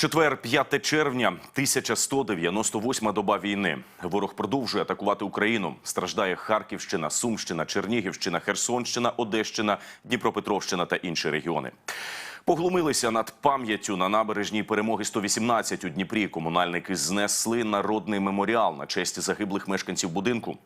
Четвер, 5 червня, 1198 доба війни. Ворог продовжує атакувати Україну. Страждає Харківщина, Сумщина, Чернігівщина, Херсонщина, Одещина, Дніпропетровщина та інші регіони. Поглумилися над пам'яттю на набережній перемоги 118 у Дніпрі. Комунальники знесли народний меморіал на честь загиблих мешканців будинку.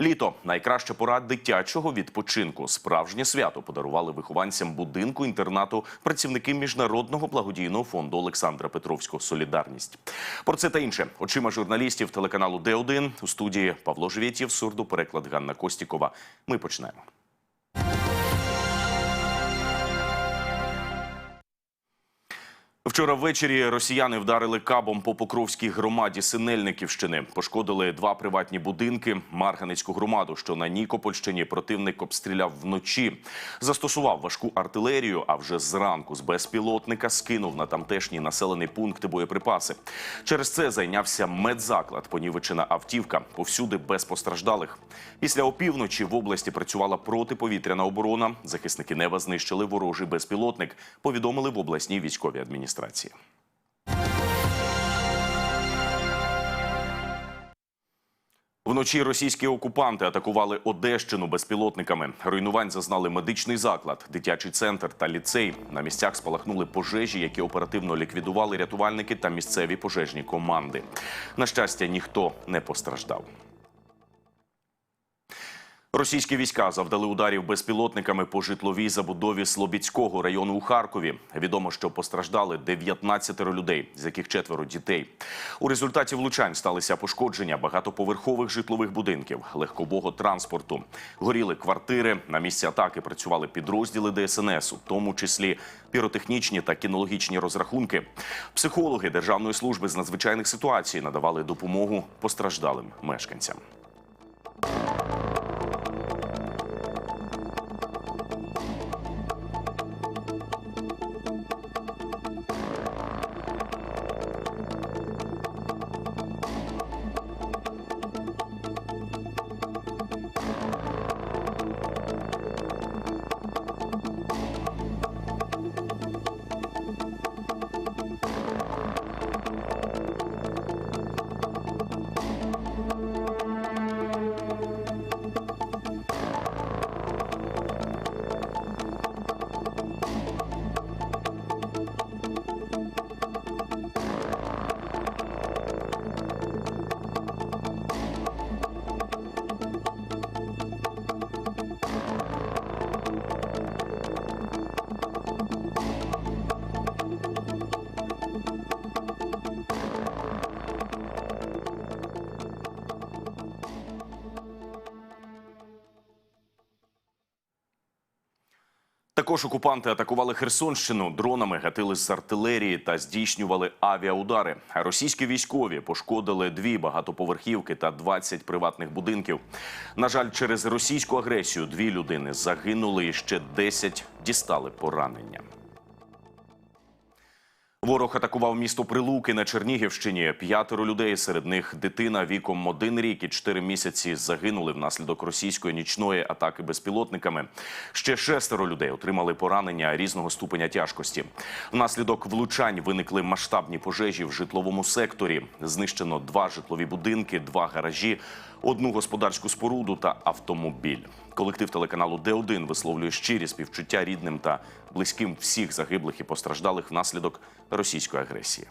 Літо найкраща пора дитячого відпочинку. Справжнє свято подарували вихованцям будинку інтернату працівники міжнародного благодійного фонду Олександра Петровського Солідарність. Про це та інше очима журналістів телеканалу Д1 у студії Павло Живєтєв, сурдопереклад Ганна Костікова. Ми починаємо. Вчора ввечері росіяни вдарили кабом по Покровській громаді Синельниківщини. Пошкодили два приватні будинки. Марганецьку громаду, що на Нікопольщині противник обстріляв вночі. Застосував важку артилерію, а вже зранку з безпілотника скинув на тамтешній населений пункт боєприпаси. Через це зайнявся медзаклад, понівечена автівка. Повсюди без постраждалих. Після опівночі в області працювала протиповітряна оборона. Захисники неба знищили ворожий безпілотник. Повідомили в обласній військовій адміністрації. Вночі російські окупанти атакували Одещину безпілотниками. Руйнувань зазнали медичний заклад, дитячий центр та ліцей. На місцях спалахнули пожежі, які оперативно ліквідували рятувальники та місцеві пожежні команди. На щастя, ніхто не постраждав. Російські війська завдали ударів безпілотниками по житловій забудові Слобідського району у Харкові. Відомо, що постраждали 19 людей, з яких четверо дітей. У результаті влучань сталися пошкодження багатоповерхових житлових будинків, легкового транспорту. Горіли квартири. На місці атаки працювали підрозділи ДСНС, у тому числі піротехнічні та кінологічні розрахунки. Психологи Державної служби з надзвичайних ситуацій надавали допомогу постраждалим мешканцям. Також окупанти атакували Херсонщину дронами, гатили з артилерії та здійснювали авіаудари. Російські військові пошкодили дві багатоповерхівки та 20 приватних будинків. На жаль, через російську агресію дві людини загинули і ще 10 дістали поранення. Ворог атакував місто Прилуки на Чернігівщині. П'ятеро людей, серед них дитина віком один рік і чотири місяці загинули внаслідок російської нічної атаки безпілотниками. Ще шестеро людей отримали поранення різного ступеня тяжкості. Внаслідок влучань виникли масштабні пожежі в житловому секторі. Знищено два житлові будинки, два гаражі, одну господарську споруду та автомобіль. Колектив телеканалу Д1 висловлює щирі співчуття рідним та близьким всіх загиблих і постраждалих внаслідок російської агресії.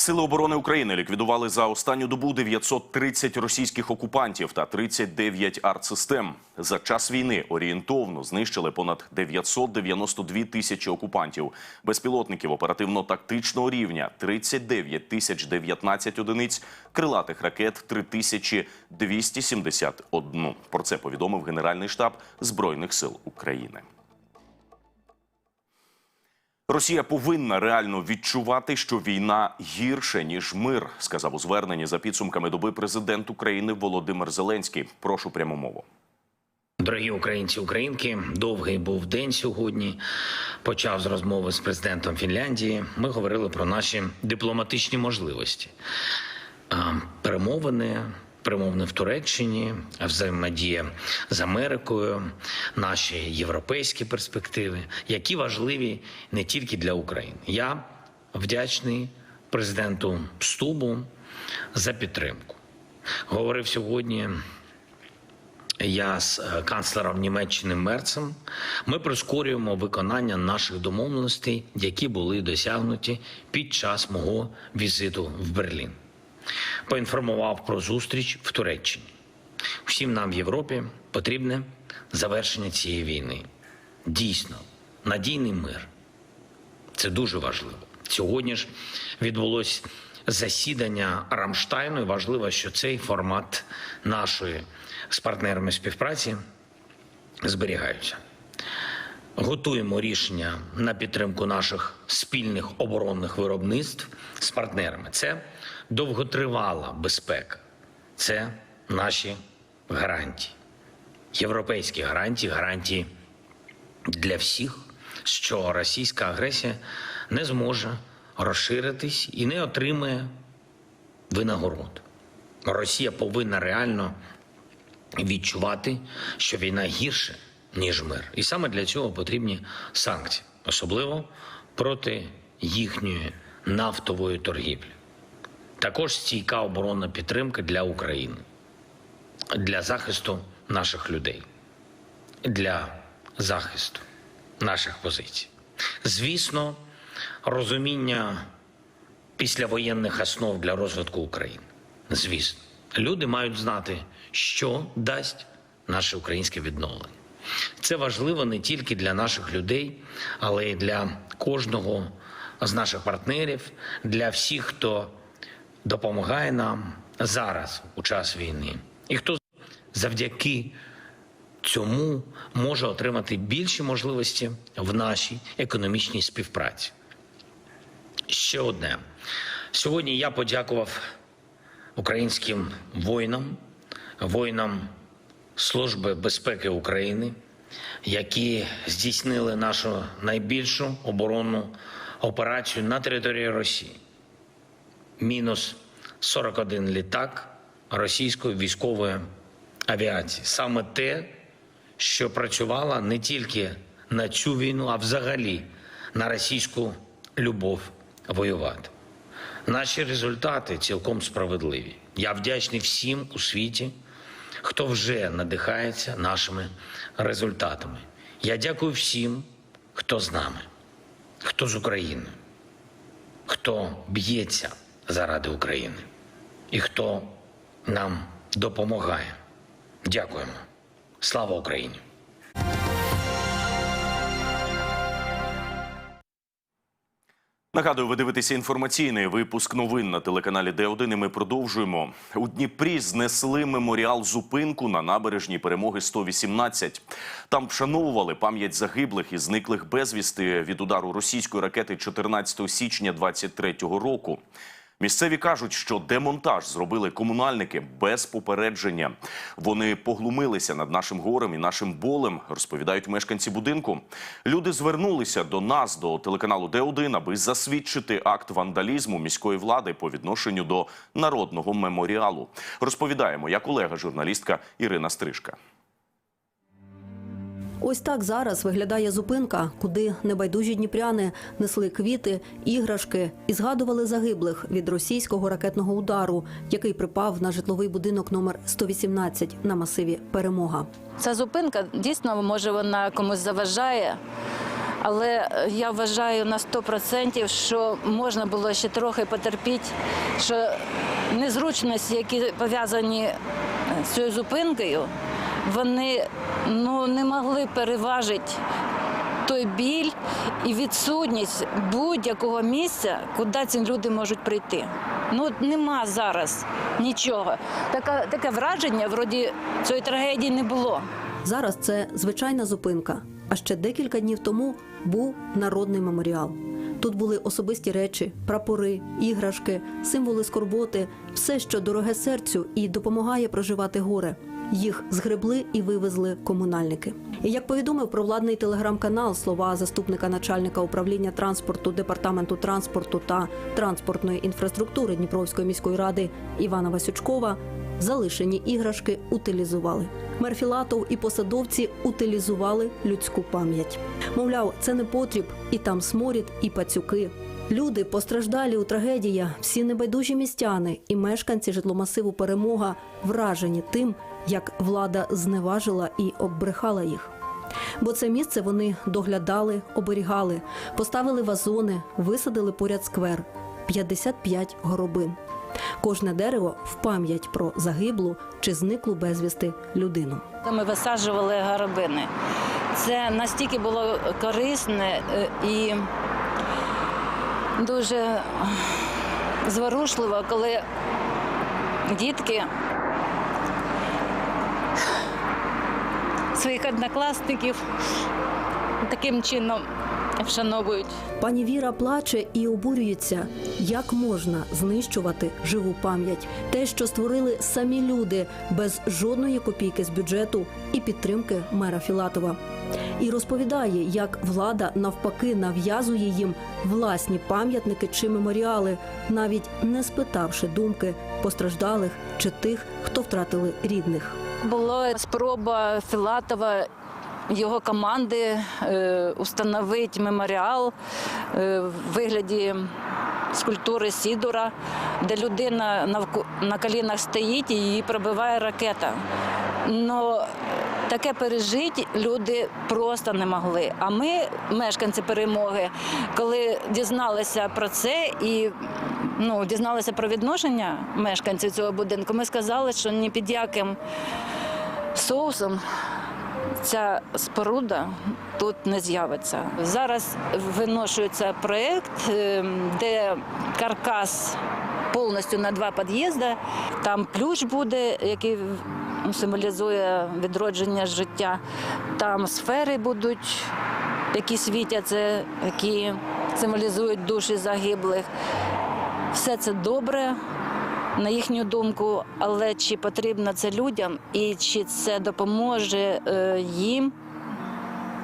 Сили оборони України ліквідували за останню добу 930 російських окупантів та 39 артсистем. За час війни орієнтовно знищили понад 992 тисячі окупантів, безпілотників оперативно-тактичного рівня 39 тисяч 19 одиниць, крилатих ракет 3271. Про це повідомив Генеральний штаб Збройних сил України. Росія повинна реально відчувати, що війна гірше ніж мир, сказав у зверненні за підсумками доби президент України Володимир Зеленський. Прошу пряму мову. Дорогі українці, українки, довгий був день сьогодні. Почав з розмови з президентом Фінляндії. Ми говорили про наші дипломатичні можливості, перемовини, перемовини в Туреччині, взаємодія з Америкою, наші європейські перспективи, які важливі не тільки для України. Я вдячний президенту Стубу за підтримку. Говорив сьогодні я з е, канцлером Німеччини Мерцем. Ми прискорюємо виконання наших домовленостей, які були досягнуті під час мого візиту в Берлін. Поінформував про зустріч в Туреччині. Всім нам в Європі потрібне завершення цієї війни. Дійсно, надійний мир. Це дуже важливо. Сьогодні ж відбулось засідання Рамштайну. і Важливо, що цей формат нашої з партнерами співпраці зберігаються. Готуємо рішення на підтримку наших спільних оборонних виробництв з партнерами. Це довготривала безпека, це наші гарантії, європейські гарантії, гарантії для всіх, що російська агресія не зможе розширитись і не отримає винагород. Росія повинна реально відчувати, що війна гірше, ніж мир. І саме для цього потрібні санкції, особливо проти їхньої нафтової торгівлі. Також стійка оборонна підтримка для України, для захисту наших людей, для захисту наших позицій. Звісно, розуміння післявоєнних основ для розвитку України. Звісно, люди мають знати, що дасть наше українське відновлення. Це важливо не тільки для наших людей, але й для кожного з наших партнерів, для всіх, хто допомагає нам зараз у час війни, і хто завдяки цьому може отримати більші можливості в нашій економічній співпраці. Ще одне. Сьогодні я подякував українським воїнам, воїнам Служби безпеки України, які здійснили нашу найбільшу оборонну операцію на території Росії. Мінус 41 літак російської військової авіації. Саме те, що працювала не тільки на цю війну, а взагалі на російську любов воювати. Наші результати цілком справедливі. Я вдячний всім у світі, хто вже надихається нашими результатами. Я дякую всім, хто з нами, хто з Україною, хто б'ється заради України і хто нам допомагає. Дякуємо. Слава Україні! Нагадую, ви дивитеся інформаційний випуск новин на телеканалі Д1 і ми продовжуємо. У Дніпрі знесли меморіал зупинку на набережній перемоги 118. Там вшановували пам'ять загиблих і зниклих безвісти від удару російської ракети 14 січня 23-го року. Місцеві кажуть, що демонтаж зробили комунальники без попередження. Вони поглумилися над нашим горем і нашим болем, розповідають мешканці будинку. Люди звернулися до нас, до телеканалу Д1, аби засвідчити акт вандалізму міської влади по відношенню до народного меморіалу. Розповідає моя колега, журналістка Ірина Стрижка. Ось так зараз виглядає зупинка, куди небайдужі дніпряни несли квіти, іграшки і згадували загиблих від російського ракетного удару, який припав на житловий будинок номер 118 на масиві Перемога. Ця зупинка дійсно може вона комусь заважає, але я вважаю на 100%, що можна було ще трохи потерпіти, що незручності, які пов'язані з цією зупинкою, вони ну, не могли переважити той біль і відсутність будь-якого місця, куди ці люди можуть прийти. Ну нема зараз нічого. Таке, таке враження, вроді цієї трагедії не було. Зараз це звичайна зупинка. А ще декілька днів тому був народний меморіал. Тут були особисті речі, прапори, іграшки, символи скорботи, все, що дороге серцю і допомагає проживати горе. Їх згребли і вивезли комунальники. І як повідомив провладний телеграм-канал, слова заступника начальника управління транспорту департаменту транспорту та транспортної інфраструктури Дніпровської міської ради Івана Васючкова, залишені іграшки утилізували. Мер Філатов і посадовці утилізували людську пам'ять. Мовляв, це не потріб, і там сморід, і пацюки. Люди постраждалі у трагедії, всі небайдужі містяни і мешканці житломасиву Перемога вражені тим, як влада зневажила і оббрехала їх. Бо це місце вони доглядали, оберігали, поставили вазони, висадили поряд сквер 55 горобин. Кожне дерево в пам'ять про загиблу чи зниклу безвісти людину. Ми висаджували горобини. Це настільки було корисне е, і дуже зворушливо, коли дітки своїх однокласників таким чином вшановують. Пані Віра плаче і обурюється, як можна знищувати живу пам'ять, те, що створили самі люди без жодної копійки з бюджету і підтримки мера Філатова. І розповідає, як влада навпаки нав'язує їм власні пам'ятники чи меморіали, навіть не спитавши думки постраждалих чи тих, хто втратили рідних. Була спроба Філатова його команди е, установити меморіал е, в вигляді скульптури Сідора, де людина на колінах стоїть і її пробиває ракета. Но таке пережити люди просто не могли. А ми, мешканці перемоги, коли дізналися про це і ну, дізналися про відношення мешканців цього будинку, ми сказали, що ні під яким соусом ця споруда тут не з'явиться. Зараз виношується проєкт, е, де каркас повністю на два під'їзди. Там ключ буде, який символізує відродження життя. Там сфери будуть, які світяться, які символізують душі загиблих. Все це добре, на їхню думку, але чи потрібно це людям і чи це допоможе е, їм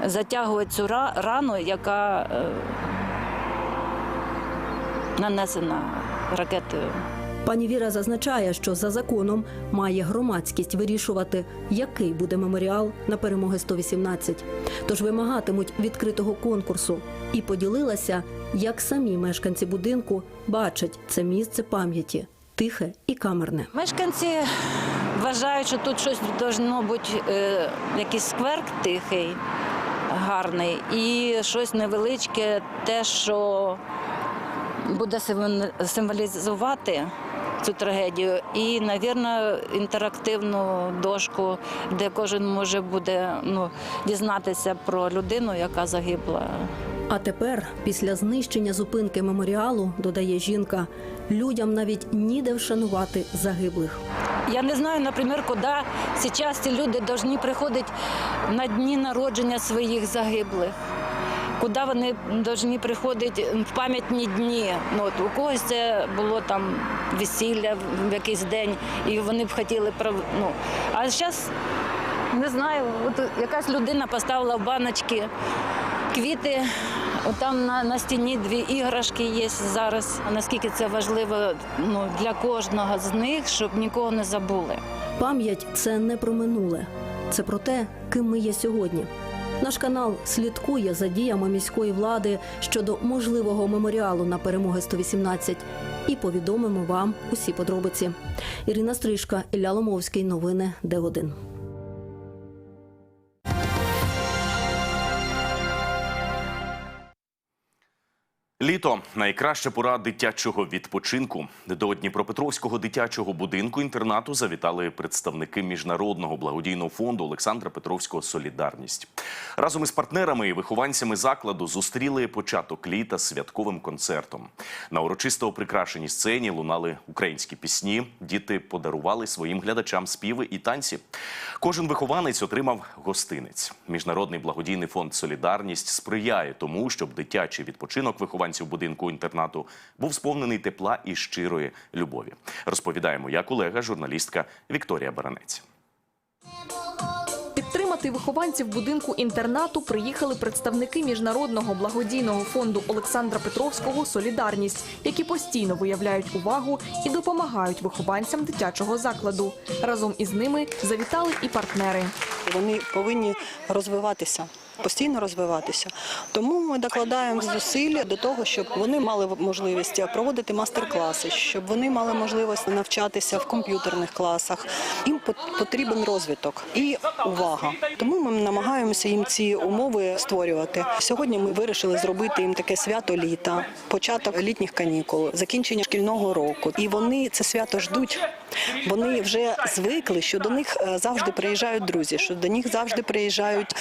затягувати цю рану, яка е, нанесена ракетою. Пані Віра зазначає, що за законом має громадськість вирішувати, який буде меморіал на перемоги 118. Тож вимагатимуть відкритого конкурсу і поділилася, як самі мешканці будинку бачать це місце пам'яті тихе і камерне. Мешканці вважають, що тут щось должно бути, е, якийсь скверк тихий, гарний, і щось невеличке, те, що буде символ- символізувати цю трагедію, і, навірно, інтерактивну дошку, де кожен може буде ну, дізнатися про людину, яка загибла. А тепер, після знищення зупинки меморіалу, додає жінка, людям навіть ніде вшанувати загиблих. Я не знаю, наприклад, куди зараз ці люди повинні приходити на дні народження своїх загиблих. Куди вони повинні приходити в пам'ятні дні. Ну, от у когось це було там весілля в якийсь день, і вони б хотіли ну, А зараз не знаю, от якась людина поставила в баночки квіти. От Там на, на стіні дві іграшки є зараз. Наскільки це важливо ну, для кожного з них, щоб нікого не забули. Пам'ять це не про минуле, це про те, ким ми є сьогодні. Наш канал слідкує за діями міської влади щодо можливого меморіалу на перемоги 118 і повідомимо вам усі подробиці. Ірина Стрижка, Ілля Ломовський. Новини Д1. Літо найкраща пора дитячого відпочинку. До Дніпропетровського дитячого будинку інтернату завітали представники міжнародного благодійного фонду Олександра Петровського Солідарність разом із партнерами і вихованцями закладу зустріли початок літа святковим концертом. На урочисто прикрашеній сцені лунали українські пісні. Діти подарували своїм глядачам співи і танці. Кожен вихованець отримав гостинець. Міжнародний благодійний фонд Солідарність сприяє тому, щоб дитячий відпочинок вихованців будинку інтернату був сповнений тепла і щирої любові. Розповідає моя колега, журналістка Вікторія Баранець. Підтримати вихованців будинку інтернату приїхали представники міжнародного благодійного фонду Олександра Петровського Солідарність, які постійно виявляють увагу і допомагають вихованцям дитячого закладу. Разом із ними завітали і партнери. Вони повинні розвиватися. Постійно розвиватися, тому ми докладаємо зусиль до того, щоб вони мали можливість проводити мастер-класи, щоб вони мали можливість навчатися в комп'ютерних класах. Їм пот- потрібен розвиток і увага. Тому ми намагаємося їм ці умови створювати. Сьогодні ми вирішили зробити їм таке свято літа, початок літніх канікул, закінчення шкільного року. І вони це свято ждуть. Вони вже звикли, що до них е, завжди приїжджають друзі, що до них завжди приїжджають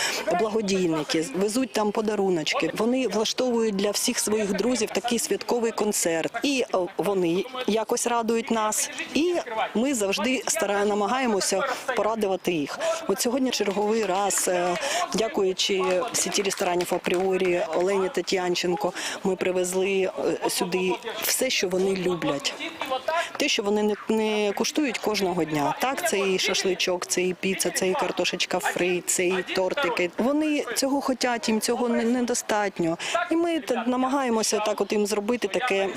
благодійники, везуть там подаруночки. Вони влаштовують для всіх своїх друзів такий святковий концерт. І е, вони якось радують нас. І ми завжди намагаємося порадувати їх. От сьогодні черговий раз, е, дякуючи сіті ресторанів апріорі Олені Тетянченко, ми привезли е, сюди все, що вони люблять. Те, що вони не, не куштують кожного дня. Так, це і шашличок, це і піца, це і картошечка фри, це і тортики. Вони цього хочуть, їм цього не- недостатньо. І ми намагаємося так от їм зробити таке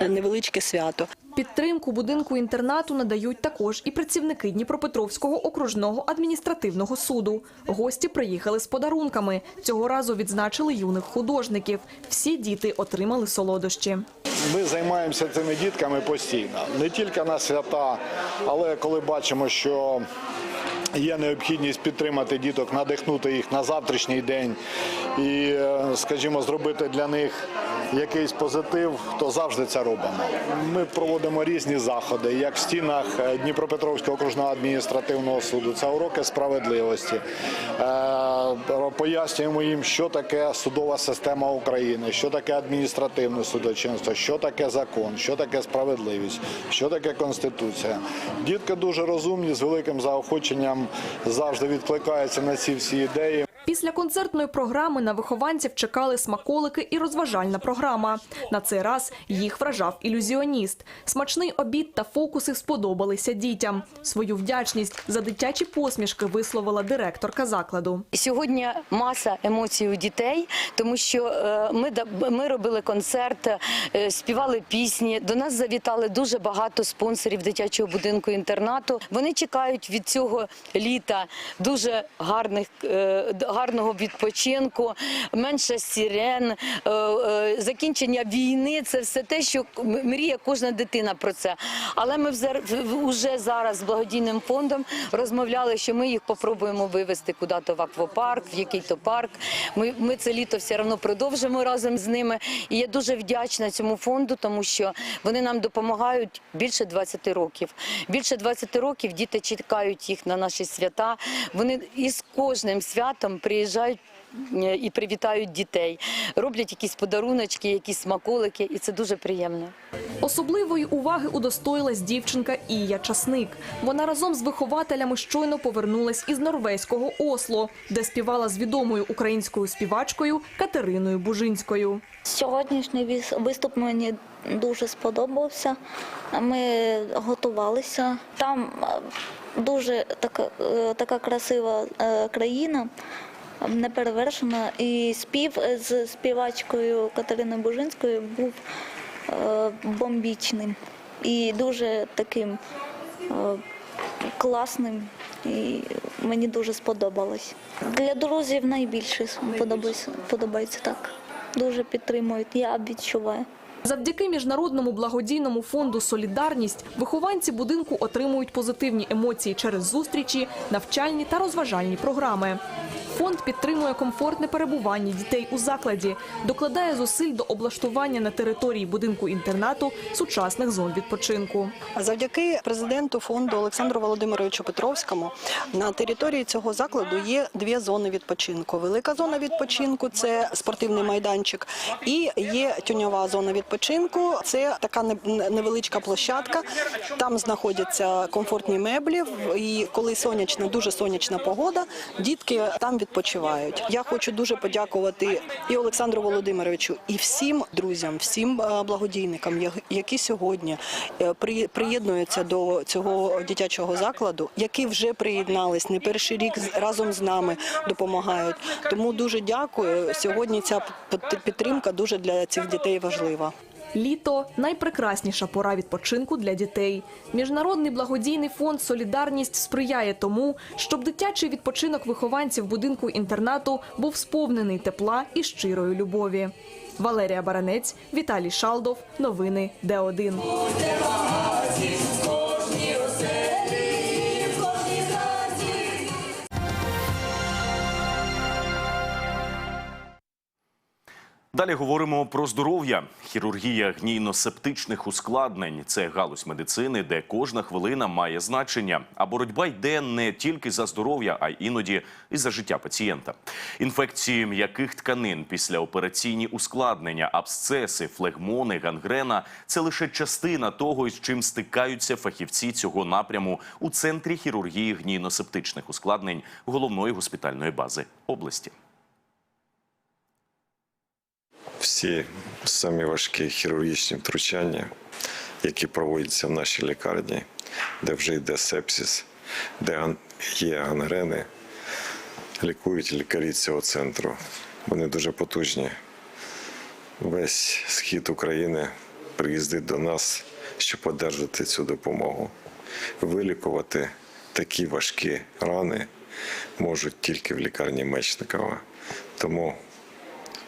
невеличке свято. Підтримку будинку інтернату надають також і працівники Дніпропетровського окружного адміністративного суду. Гості приїхали з подарунками. Цього разу відзначили юних художників. Всі діти отримали солодощі. Ми займаємося цими дітками постійно, не тільки на свята, але коли бачимо, що є необхідність підтримати діток, надихнути їх на завтрашній день і, е, скажімо, зробити для них якийсь позитив, то завжди це робимо. Ми проводимо різні заходи, як в стінах е, Дніпропетровського окружного адміністративного суду. Це уроки справедливості. Е, Пояснюємо їм, що таке судова система України, що таке адміністративне судочинство, що таке закон, що таке справедливість, що таке конституція. Дітки дуже розумні, з великим заохоченням завжди відкликається на ці всі ідеї. Після концертної програми на вихованців чекали смаколики і розважальна програма. На цей раз їх вражав ілюзіоніст. Смачний обід та фокуси сподобалися дітям. Свою вдячність за дитячі посмішки висловила директорка закладу. Сьогодні маса емоцій у дітей, тому що е, ми ми робили концерт, е, співали пісні. До нас завітали дуже багато спонсорів дитячого будинку інтернату. Вони чекають від цього літа дуже гарних е, д- гарного відпочинку, менше сирен, е, е, закінчення війни. Це все те, що мріє кожна дитина про це. Але ми вже зараз з благодійним фондом розмовляли, що ми їх попробуємо вивезти куди-то в аквапарк, в який-то парк. Ми це літо все одно продовжимо разом з ними. І я дуже вдячна цьому фонду, тому що вони нам допомагають більше 20 років. Більше 20 років діти чекають їх на наші свята. Вони із кожним святом приїжджають. Е, І привітають дітей, роблять якісь подаруночки, якісь смаколики, і це дуже приємно. Особливої уваги удостоїлась дівчинка Ія Часник. Вона разом з вихователями щойно повернулась із норвезького Осло, де співала з відомою українською співачкою Катериною Бужинською. Сьогоднішній виступ мені дуже сподобався. Ми готувалися. Там е, дуже така, е, така красива країна, неперевершена. І спів з співачкою Катериною Бужинською був е, бомбічним і дуже таким е, класним. І мені дуже сподобалось. Для друзів найбільше подобається, подобається так. Дуже підтримують, я відчуваю. Завдяки міжнародному благодійному фонду Солідарність вихованці будинку отримують позитивні емоції через зустрічі, навчальні та розважальні програми. Фонд підтримує комфортне перебування дітей у закладі, докладає зусиль до облаштування на території будинку інтернату сучасних зон відпочинку. Завдяки президенту фонду Олександру Володимировичу Петровському на території цього закладу є дві зони відпочинку. Велика зона відпочинку це спортивний майданчик, і є тюньова зона відпочинку. Відпочинку. Це така невеличка площадка. Там знаходяться комфортні меблі. І коли сонячна, дуже сонячна погода, дітки там відпочивають. Я хочу дуже подякувати і Олександру Володимировичу, і всім друзям, всім е, благодійникам, які сьогодні е, приєднуються до цього дитячого закладу, які вже приєднались не перший рік разом з нами допомагають. Тому дуже дякую. Сьогодні ця підтримка дуже для цих дітей важлива. Літо найпрекрасніша пора відпочинку для дітей. Міжнародний благодійний фонд Солідарність сприяє тому, щоб дитячий відпочинок вихованців будинку інтернату був сповнений тепла і щирої любові. Валерія Баранець, Віталій Шалдов. Новини Д1. Далі говоримо про здоров'я. Хірургія гнійно-септичних ускладнень це галузь медицини, де кожна хвилина має значення. А боротьба йде не тільки за здоров'я, а й іноді і за життя пацієнта. Інфекції м'яких тканин, післяопераційні ускладнення, абсцеси, флегмони, гангрена це лише частина того, з чим стикаються фахівці цього напряму у центрі хірургії гнійно-септичних ускладнень головної госпітальної бази області. Всі самі важкі хірургічні втручання, які проводяться в нашій лікарні, де вже йде сепсис, де є гангрени, лікують лікарі цього центру. Вони дуже потужні. Весь схід України приїздить до нас, щоб одержати цю допомогу. Вилікувати такі важкі рани можуть тільки в лікарні Мечникова. Тому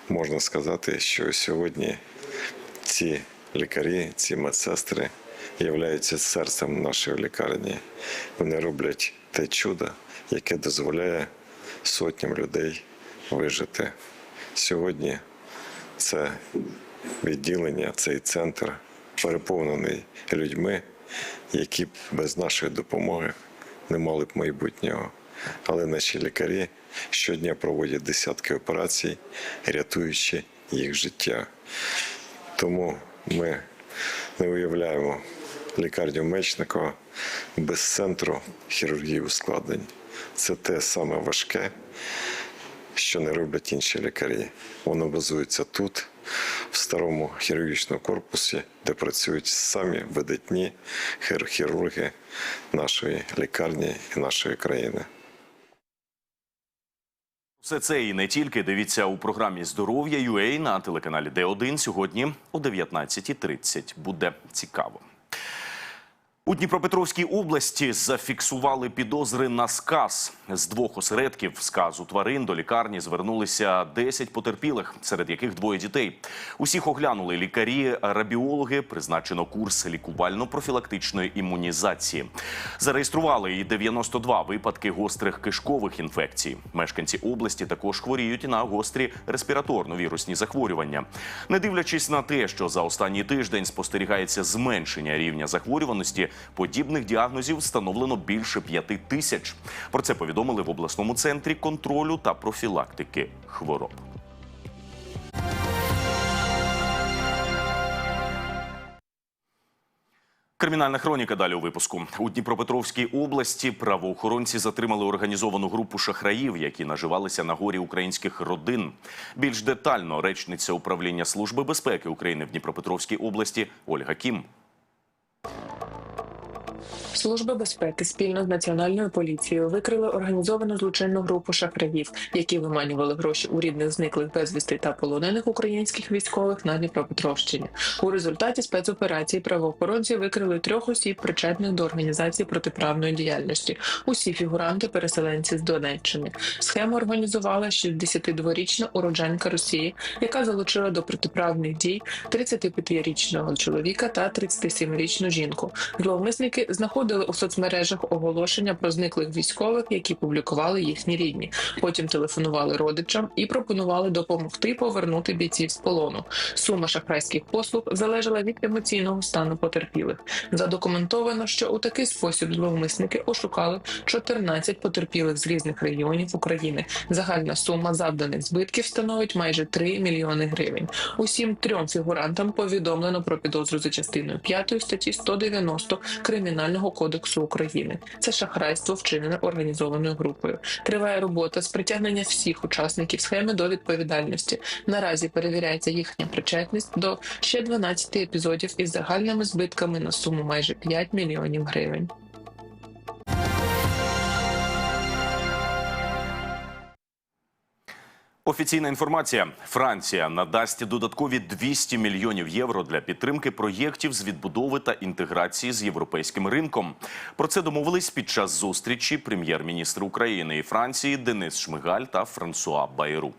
можна сказати, що сьогодні ці лікарі, ці медсестри являються серцем нашої лікарні. Вони роблять те чудо, яке дозволяє сотням людей вижити. Сьогодні це відділення, цей центр переповнений людьми, які б без нашої допомоги не мали б майбутнього. Але наші лікарі щодня проводять десятки операцій, рятуючи їх життя. Тому ми не уявляємо лікарню Мечникова без центру хірургії ускладнень. Це те саме важке, що не роблять інші лікарі. Воно базується тут, в старому хірургічному корпусі, де працюють самі видатні хірурги нашої лікарні і нашої країни. Все це і не тільки дивіться у програмі Здоров'я UA на телеканалі Д1 сьогодні о 19.30. Буде цікаво. У Дніпропетровській області зафіксували підозри на сказ. З двох осередків сказу тварин до лікарні звернулися 10 потерпілих, серед яких двоє дітей. Усіх оглянули лікарі, рабіологи, призначено курс лікувально-профілактичної імунізації. Зареєстрували і 92 випадки гострих кишкових інфекцій. Мешканці області також хворіють на гострі респіраторно-вірусні захворювання. Не дивлячись на те, що за останній тиждень спостерігається зменшення рівня захворюваності, подібних діагнозів встановлено більше п'яти тисяч. Про це повідомили в обласному центрі контролю та профілактики хвороб. Кримінальна хроніка далі у випуску у Дніпропетровській області правоохоронці затримали організовану групу шахраїв, які наживалися на горі українських родин. Більш детально речниця управління служби безпеки України в Дніпропетровській області Ольга Кім. Служба безпеки спільно з національною поліцією викрили організовану злочинну групу шахраїв, які виманювали гроші у рідних зниклих безвісти та полонених українських військових на Дніпропетровщині. У результаті спецоперації правоохоронці викрили трьох осіб, причетних до організації протиправної діяльності. Усі фігуранти переселенці з Донеччини. Схему організувала 62-річна уродженка Росії, яка залучила до протиправних дій 35-річного чоловіка та 37-річну жінку. Зловмисники знаходили у соцмережах оголошення про зниклих військових, які публікували їхні рідні. Потім телефонували родичам і пропонували допомогти повернути бійців з полону. Сума шахрайських послуг залежала від емоційного стану потерпілих. Задокументовано, що у такий спосіб зловмисники ошукали 14 потерпілих з різних регіонів України. Загальна сума завданих збитків становить майже 3 мільйони гривень. Усім трьом фігурантам повідомлено про підозру за частиною 5 статті 190 Кримінального кодексу України. Це шахрайство вчинене організованою групою. Триває робота з притягнення всіх учасників схеми до відповідальності. Наразі перевіряється їхня причетність до ще 12 епізодів із загальними збитками на суму майже 5 мільйонів гривень. Офіційна інформація: Франція надасть додаткові 200 мільйонів євро для підтримки проєктів з відбудови та інтеграції з європейським ринком. Про це домовились під час зустрічі прем'єр-міністр України і Франції Денис Шмигаль та Франсуа Байру.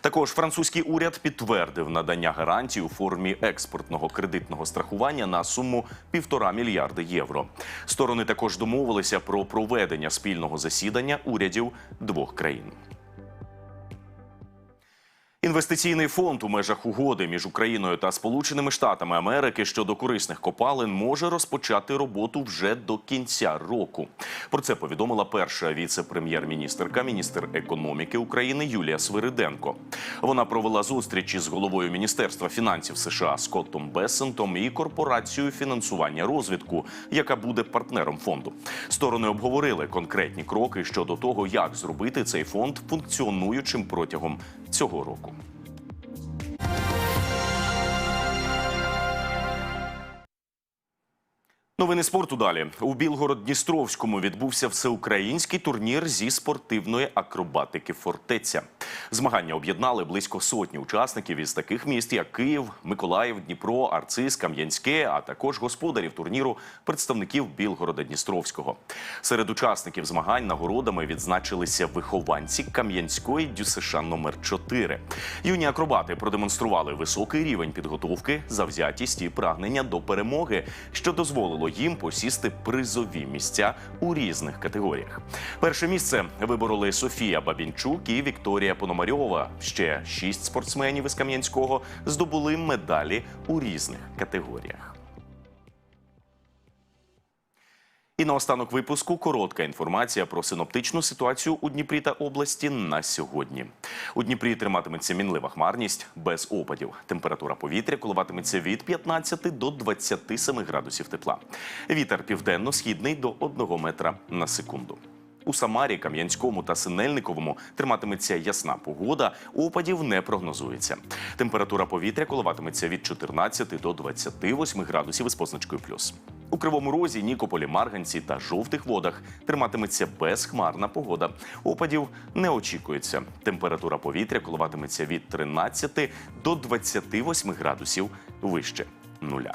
Також французький уряд підтвердив надання гарантій у формі експортного кредитного страхування на суму півтора мільярди євро. Сторони також домовилися про проведення спільного засідання урядів двох країн. Інвестиційний фонд у межах угоди між Україною та Сполученими Штатами Америки щодо корисних копалин може розпочати роботу вже до кінця року. Про це повідомила перша віце-прем'єр-міністерка, міністр економіки України Юлія Свириденко. Вона провела зустрічі з головою Міністерства фінансів США Скоттом Бессентом і корпорацією фінансування розвитку, яка буде партнером фонду. Сторони обговорили конкретні кроки щодо того, як зробити цей фонд функціонуючим протягом цього року. Новини спорту далі у Білгород-Дністровському відбувся всеукраїнський турнір зі спортивної акробатики Фортеця. Змагання об'єднали близько сотні учасників із таких міст, як Київ, Миколаїв, Дніпро, Арцис, Кам'янське, а також господарів турніру представників Білгорода-Дністровського. Серед учасників змагань нагородами відзначилися вихованці Кам'янської ДЮСШ номер 4 Юні акробати продемонстрували високий рівень підготовки, завзятість і прагнення до перемоги, що дозволило їм посісти призові місця у різних категоріях. Перше місце вибороли Софія Бабінчук і Вікторія Пономарьова. Ще шість спортсменів із Кам'янського здобули медалі у різних категоріях. І наостанок випуску коротка інформація про синоптичну ситуацію у Дніпрі та області на сьогодні. У Дніпрі триматиметься мінлива хмарність без опадів. Температура повітря коливатиметься від 15 до 27 градусів тепла. Вітер південно-східний до 1 метра на секунду. У Самарі, Кам'янському та Синельниковому триматиметься ясна погода, опадів не прогнозується. Температура повітря коливатиметься від 14 до 28 градусів із позначкою плюс. У Кривому Розі, Нікополі, Марганці та жовтих водах триматиметься безхмарна погода. Опадів не очікується. Температура повітря коливатиметься від 13 до 28 градусів вище нуля.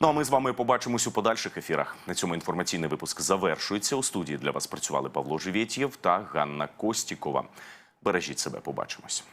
Ну а ми з вами побачимось у подальших ефірах. На цьому інформаційний випуск завершується. У студії для вас працювали Павло Живєтєв та Ганна Костікова. Бережіть себе, побачимось.